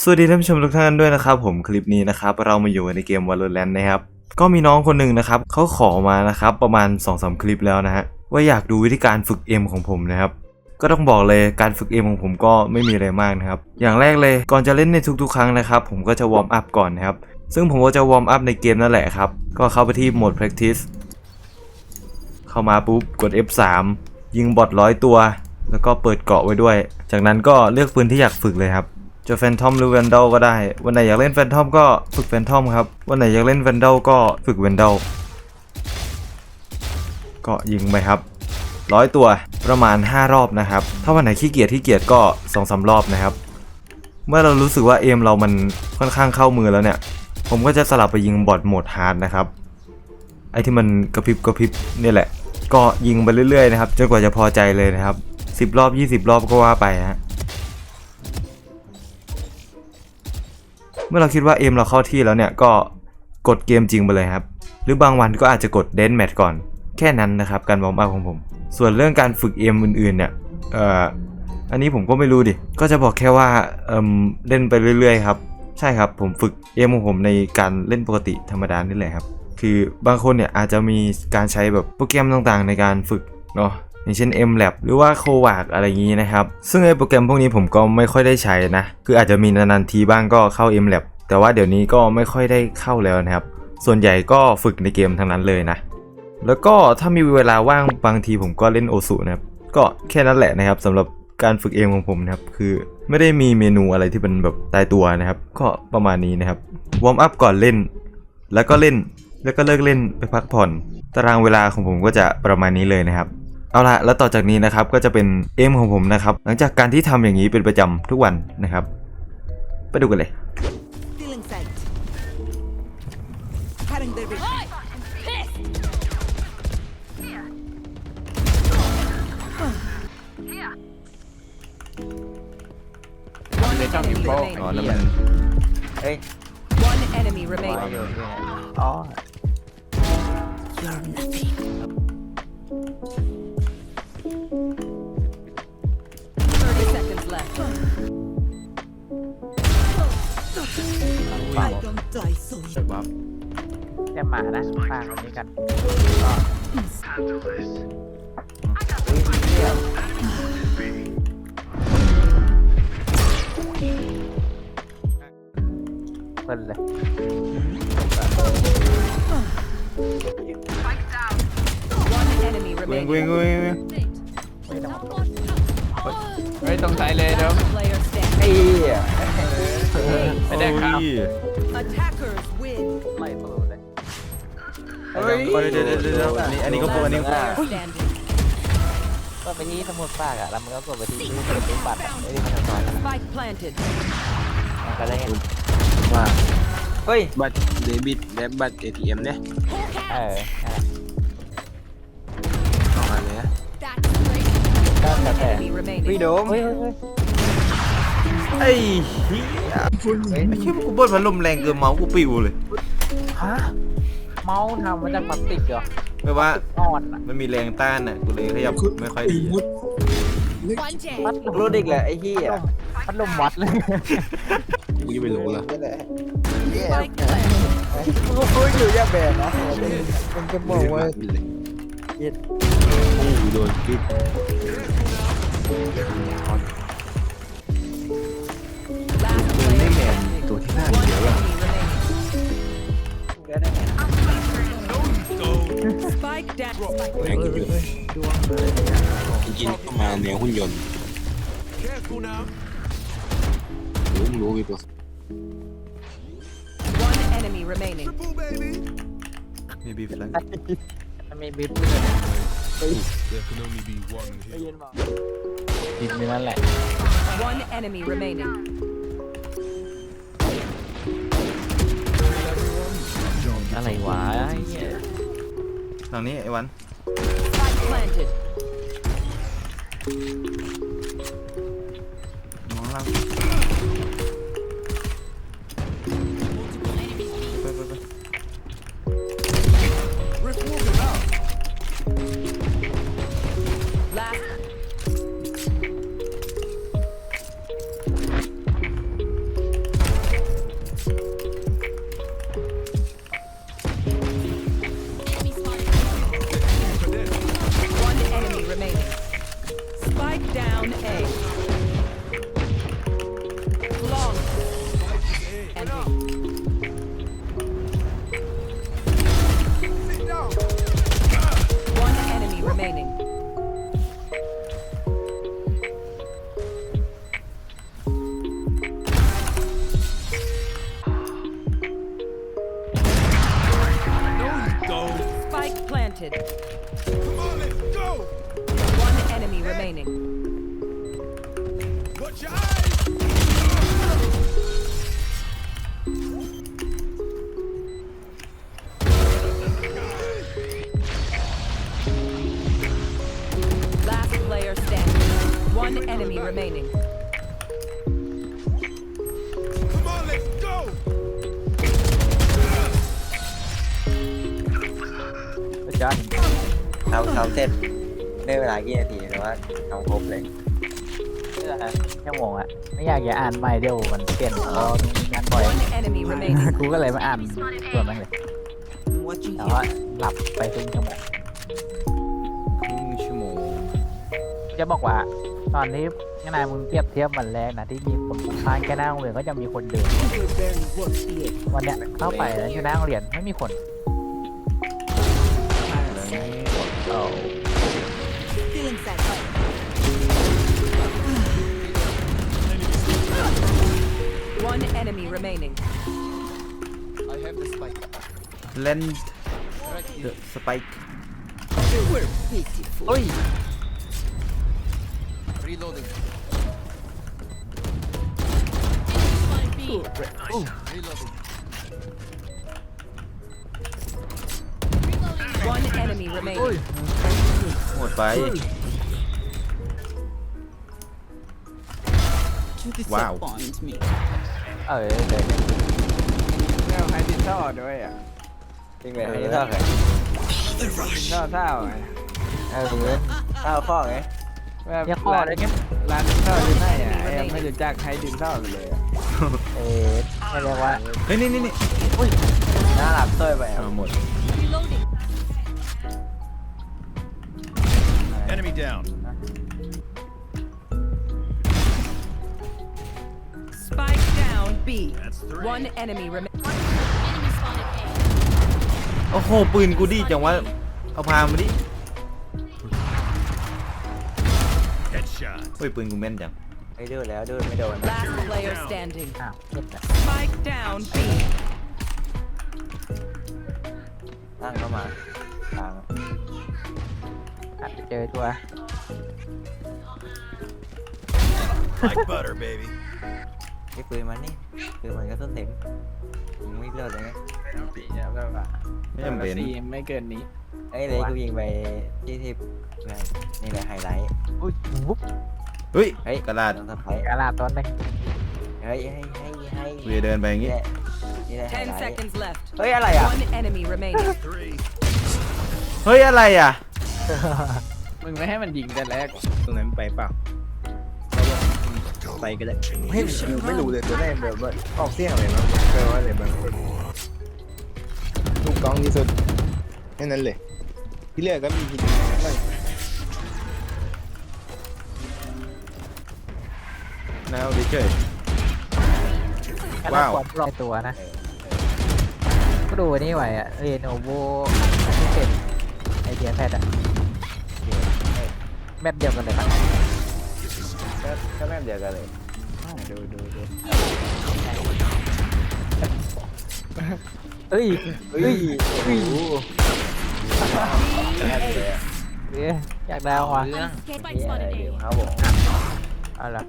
สวัสดีท่านผู้ชมทุกท่านด้วยนะครับ ผมคลิปนี้นะครับ เรามาอยู่ในเกม Valorant นะครับ ก็มีน้องคนหนึ่งนะครับเขาขอมานะครับประมาณ2อสคลิปแล้วนะฮะว่าอยากดูวิธีการฝึกเอมของผมนะครับ ก็ต้องบอกเลยการฝึกเอมของผมก็ไม่มีอะไรมากนะครับ อย่างแรกเลยก่อนจะเล่นในทุกๆ ครั้งนะครับ ผมก็จะวอร์มอัพก่อนนะครับ ซึ่งผมก็จะวอร์มอัพในเกมนั่นแหละครับ ก็เข้าไปที่โหมด practice เข้ามาปุ๊บกด F3 ยิงบอทร้อยตัว แล้วก็เปิดเกาะไว้ด้วย จากนั้นก็เลือกปืนที่อยากฝึกเลยครับ จะแฟนทอมหรือแวนด a ลก็ได้ วันไหนอยากเล่นแฟนทอมก็ฝึกแฟนทอมครับ วันไหนอยากเล่นแวนด a ลก็ฝึกแวนด a ลก็ยิงไปครับร้อยตัวประมาณ 5 รอบนะครับ ถ้าวันไหนขี้เกียจขี้เกียจก็2อสรอบนะครับ เมื่อเรารู้สึกว่าเอมเรามันค่อนข้างเข้ามือแล้วเนี่ย ผมก็จะสลับไปยิงบอทโหมดฮาร์ดนะครับ ไอ้ที่มันกระพริบกระพริบนี่แหละ ก็ยิงไปเรื่อยๆนะครับจนกว่าจะพอใจเลยนะครับ 10 รอบ 20 รอบก็ว่าไปฮะ เมื่อเราคิดว่าเอมเราเข้าที่แล้วเนี่ยก็กดเกมจริงไปเลยครับ หรือบางวันก็อาจจะกดเดนแมทก่อน แค่นั้นนะครับการวอร์มอัพของผม ส่วนเรื่องการฝึกเอมอื่นๆเนี่ยเอ่ออันนี้ผมก็ไม่รู้ดิ ก็จะบอกแค่ว่าเอ่มเล่นไปเรื่อยๆครับ ใช่ครับผมฝึกเอมของผมในการเล่นปกติธรรมดานี่แหละครับ คือบางคนเนี่ยอาจจะมีการใช้แบบโปรแกรมต่างๆ ในการฝึกเนาะ อย่างเช่น MLab หรือว่า c o v a c อะไรอย่างนี้นะครับ ซึ่งไอโปรแกรมพวกนี้ผมก็ไม่ค่อยได้ใช้นะ คืออาจจะมีนานๆทีบ้างก็เข้า MLab แต่ว่าเดี๋ยวนี้ก็ไม่ค่อยได้เข้าแล้วนะครับ ส่วนใหญ่ก็ฝึกในเกมทั้งนั้นเลยนะ แล้วก็ถ้ามีเวลาว่างบางทีผมก็เล่นโอสุนะครับ ก็แค่นั้นแหละนะครับสำหรับการฝึกเอมของผมนะครับ คือไม่ได้มีเมนูอะไรที่เป็นแบบตายตัวนะครับ ก็ประมาณนี้นะครับ วอร์มอัพก่อนเล่น แล้วก็เล่น แล้วก็เลิกเล่นไปพักผ่อน ตารางเวลาของผมก็จะประมาณนี้เลยนะครับ เอาละแล้วต่อจากนี้นะครับก็จะเป็นเอมของผมนะครับ หลังจากการที่ทำอย่างนี้เป็นประจำทุกวันนะครับ ไปดูกันเลย Stealing sight. Cutting their vision. One enemy อ๋อ remaining. นั่นมันเฮ้ย One enemy มา remaining. อยู่ด้วยอ๋อ You're nothing. Thirty seconds left. I don't die so เปิดวับ แค่หมานะฟังอันนี้กันก็อุ้ยเหี้ยเพิ่นเลย One enemy เว้ง remaining. เว้งเว้งเว้ง ไม่ต้องเฮ้ยตรงไทยเลยเดี๋ยว Player ไอ้ standing. เหี้ยไม่ได้ครับโอ้ย Attackers win. ไล่สู้เลยเฮ้ยเดี๋ยวเดี๋ยวเดี๋ยวเดี๋ยวอันนี้อันนี้ก็พวกอันนี้ก็พวก Player standing. ก็ไปที่สมุดปากอะแล้วมันก็กดไปที่ที่สมุดบัตรอะไอ้ที่มันจะสอนอะ Spike planted. มันก็จะเห็นว่าเฮ้ยบัตรเดบิตและบัตร ATM เนี่ยเออนั่นแหละ ก็แล้วแต่ Enemy remaining. วิโดมเฮ้ยเฮ้ยเฮ้ยไอ้เหี้ยไอ้เชี่ยกูเบิ้ลพัดลมแรงเกินเมาส์กูปิวเลยฮะเมาส์ทำมาจากพลาสติกเหรอไม่ว่าอ่อนอะมันมีแรงต้านอะกูเลยขยับไม่ค่อยดีพัดลมรู้ดิกแหละไอ้เหี้ยพัดลมวัดเลยกูจะไปรู้ละนี่แหละ Spike planted. มึงก็พูดอยู่แย่แบบนะมึงจะบอกว่า เย็ดโอ้โดนกิ๊บ Last player แมน standing. ตัวที่หน้า One เยอะอะ enemy remaining. Spike down. แรงอยู่จริงๆเข้ามาแนวหุ่นยนต์รู้มึงรู้กี่ตัว One enemy remaining. มีบีฟแล้วมันมีบิ๊บด้วยไม่ยินบอกบิ๊บนี่นั่นแหละ One enemy remaining. อะไรวะไอ้เหี้ยทางนี้ไอ้วัน Spike planted. มองล่าง Strike down A. Long. And One enemy remaining. No, you don't. Spike planted. Come on, let's go! Enemy remaining. สุดยอดทำทำเสร็จ ได้เวลากี่นาทีหรือว่าทำครบเลยชั่วโมงอะไม่อยากจะอ่านใหม่เดี๋ยวมันเปลี่ยนเพราะมีงานบ่อย One enemy remaining. กูก็เลยมาอ่านส่วนมันเลยแต่ว่าหลับไปครึ่งชั่วโมงครึ่งชั่วโมงจะบอกว่า ตอนนี้นายมึงเทียบเทียบวันแรกนะที่มีคนพานแค่หน้าโรงเรียนก็จะมีคนเดินวันเนี้ยเข้าไปแล้วที่หน้าโรงเรียนไม่มีคน One enemy remaining. เล่นเดอะสไปค์เฮ้ย One enemy remaining. หมดไปว้าว เออเลยแล้วให้ดินท่อด้วยอะจริงเลยอันนี้เท่าไหร่ดินท่อเท่าไงเออเท่าข้อไงแบบเรียข้อร้านได้ไงร้านดินท่ออยู่ไหนอะไอ้ยังไม่รู้จักให้ดินท่อไปเลยอะเออไม่เรียกว่าเฮ้ยนี่นี่นี่หน้าหลับต้อยไปเอาหมด Enemy down. B. That's three. One enemy remaining. โอ้โหปืนกูดีจังวะเอาพามาดิ Headshot. เฮ้ยปืนกูแม่นจังไอ้ดูแล้วดูไม่โดน Last player standing. อ้าวเจ็บอะ Spike down B. ตั้งเข้ามาทางอาจจะเจอตัว Like butter, baby. ไอ้ปืนมันนี่ปืนมันก็ต้นเต็มมึงไม่เลิกเลยไงปีเนี่ยแบบว่าไม่จำเป็น สี่ไม่เกินนี้ไอ้เลยกูยิงไปที่ที่นี่แหละไฮไลท์อุ้ยวุ๊บเฮ้ยเฮ้ยกระดาษต้องสไปกระลาตัวนึงเฮ้ยให้ให้ให้เวียเดินไปอย่างงี้ นี่แหละไฮ Ten ไลท์ seconds left. เฮ้ยอะไรอะ One enemy remaining. Three. เฮ้ยอะไรอะ มึงไม่ให้มันยิงแต่แรกตรงนั้นไปเปล่า ไปก็ได้เฮ้ยไม่รู้เลยตัวแรกแบบว่าออกเสียงอะไรมั้งแปลว่าอะไรบ้างถูกต้องที่สุดแค่นั้นเลยที่เหลือก็มีทีเดียวไม่แนวดิเฉยกระว้าลาวความรอบตัวนะ ก็ดูอันนี่ไหวอะเรโนโวอันที่เป็นไอเดียแพทอะแบบเดียวกันเลยมั้ง ก็ก็แม่เดียวกันเลยดูดูดูเฮ้ยเฮ้ยโอ้โหเอ๊ะอยากได้ว่ะเรื่องเดี๋ยวครับผมเอาละ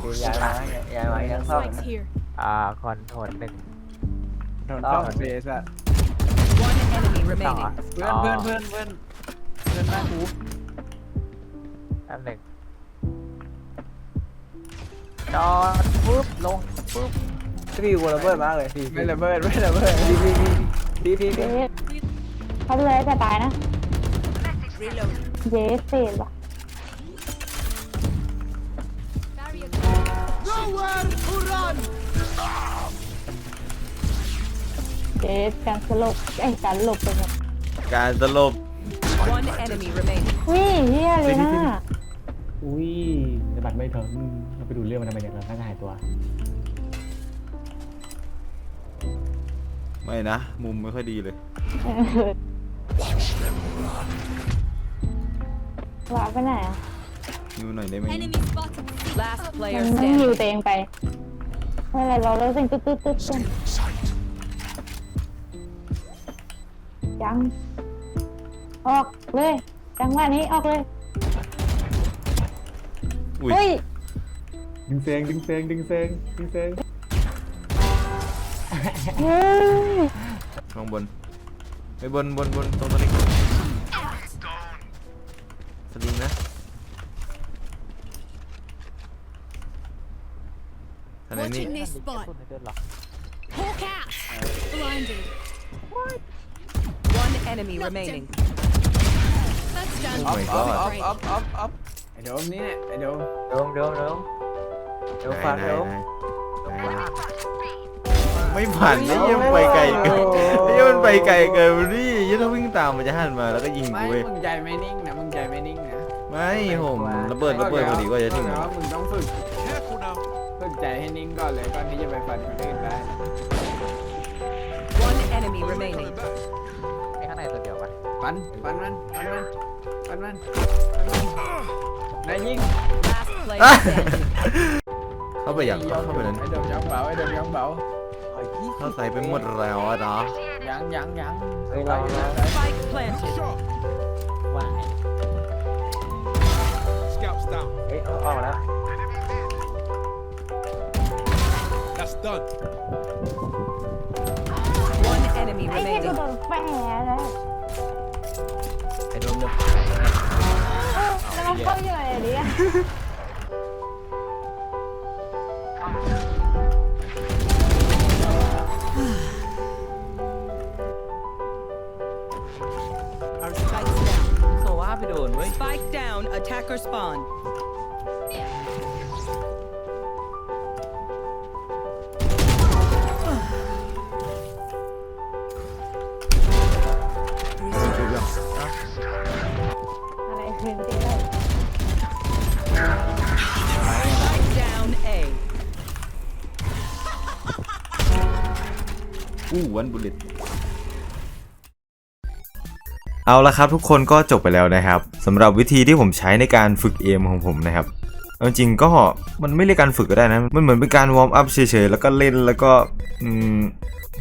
คือยายมาย้ายมายังซ่อมอ่าคอนโทรลหนึ่ง โดนท่อเฟสอะ One enemy สอ remaining. เพื่อนเพื่อนเพื่อนเพื่อนเพื่อนหน้ากู อันหนึ่งจอดปุ๊บลงปุ๊บพี่กูระเบิดมากเลยพี่ไม่ระเบิดไม่ระเบิดพี่พี่พี่พี่พี่เขาเลยแต่ตายนะ เยสเซนว่ะเยสการสลบไอ้ยการหลบไปหมดการสลบ One enemy remaining. วิ่งเฮียเลยนะ อุ้ยสะบัดไม่ถึงเราไปดูเรื่องมันทำไมเนี่ยเราตั้งหายตัว ไม่นะ มุมไม่ค่อยดีเลยเออวาไปไหนอะนิวหน่อยได้ไหม Last มั player นต้องฮิว standing. ตัวเองไปไม่เป็นไรเราเลิกสิ่งตึ๊ดตึ๊ดตึ๊ดกันจังออกเลยจังหวะนี้ออกเลย อุ้ยเฮ้ยดึงเซงดึงเซงดึงเซงดึงเซงเฮ้ยลงบนไปบนบนบนตรงตัวนี้สลิงนะทางไหนนี่ this spot เดินหรอ One enemy remaining. โอ้ my ออฟ god ออฟอ อฟออฟออฟไอโดมนี่แหละไอโดมเดิมเดิมเดิมเดิมฟังเดิมไม่ผ่านนี่ยังไปไกลเกินนี่มันไปไกลเกินนี่ยังต้องวิ่งตามมันจะหันมาแล้วก็ยิงไม่กูเว้ยมึงใจไม่นิ่งนะมึงใจไม่นิ่งนะไม่ผมระเบิดระเบิดพอดีก็จะถึงบอกแล้วว่ามึงต้องฝึก Careful now. ฝึกใจให้นิ่งก่อนเลยก่อนที่จะไปฟันคนอื่นได้ One enemy remaining. ไอ้ข้างในตัวเดียวปะฟันฟันมันฟันมันฟันมัน ได้ยิง Last player standing. เข้าไปอย่างเข้าไปนั้น ไอโดมยังเบาไอโดมยังเบาเข้าใส่ไปหมดแล้วอะเนาะยังยังยังเฮ้ยเราเรา Spike planted. ว่างไง Scouts down. เอ้ยเอาออกมาแล้ว That's done. One enemy ไอ้เหี้ยกู remaining. โดนแฝงเลยไอโดมเดิมเออแล้วมัน เข้าอยู่ไหนดิอะ Our spikes down. โซว่าไปโดนเว้ย Spike down. Attacker spawn. วนบุลเลตเอาละครับทุกคนก็จบไปแล้วนะครับสำหรับวิธีที่ผมใช้ในการฝึกเอมของผมนะครับเอาจริงก็มันไม่เรียกการฝึกก็ได้นะ มันเหมือนเป็นการวอร์มอัพเฉยๆแล้วก็เล่นแล้วก็อืม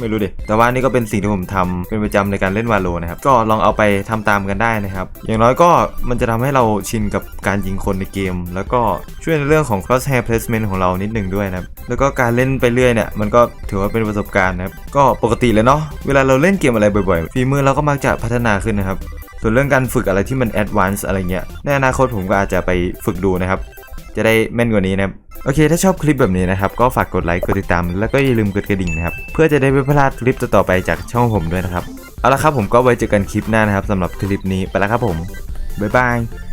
ไม่รู้ดิ แต่ว่านี่ก็เป็นสิ่งที่ผมทำเป็นประจำในการเล่นวาโลนะครับ ก็ลองเอาไปทำตามกันได้นะครับ อย่างน้อยก็มันจะทำให้เราชินกับการยิงคนในเกม แล้วก็ช่วยในเรื่องของ crosshair placement ของเรานิดนึงด้วยนะครับ แล้วก็การเล่นไปเรื่อยเนี่ยมันก็ถือว่าเป็นประสบการณ์นะครับ ก็ปกติเลยเนาะ เวลาเราเล่นเกมอะไรบ่อยๆ ฝีมือเราก็มักจะพัฒนาขึ้นนะครับ ส่วนเรื่องการฝึกอะไรที่มันแอดวานซ์อะไรเงี้ย ในอนาคตผมก็อาจจะไปฝึกดูนะครับ จะได้แม่นกว่านี้นะครับโอเค ถ้าชอบคลิปแบบนี้นะครับ ก็ฝากกดไลค์กดติดตาม แล้วก็อย่าลืมกดกระดิ่งนะครับ เพื่อจะได้ไม่พลาดคลิปต่อๆไปจากช่องผมด้วยนะครับ เอาละครับผมก็ไว้เจอกันคลิปหน้านะครับสำหรับคลิปนี้ไปแล้วครับผมบ๊ายบาย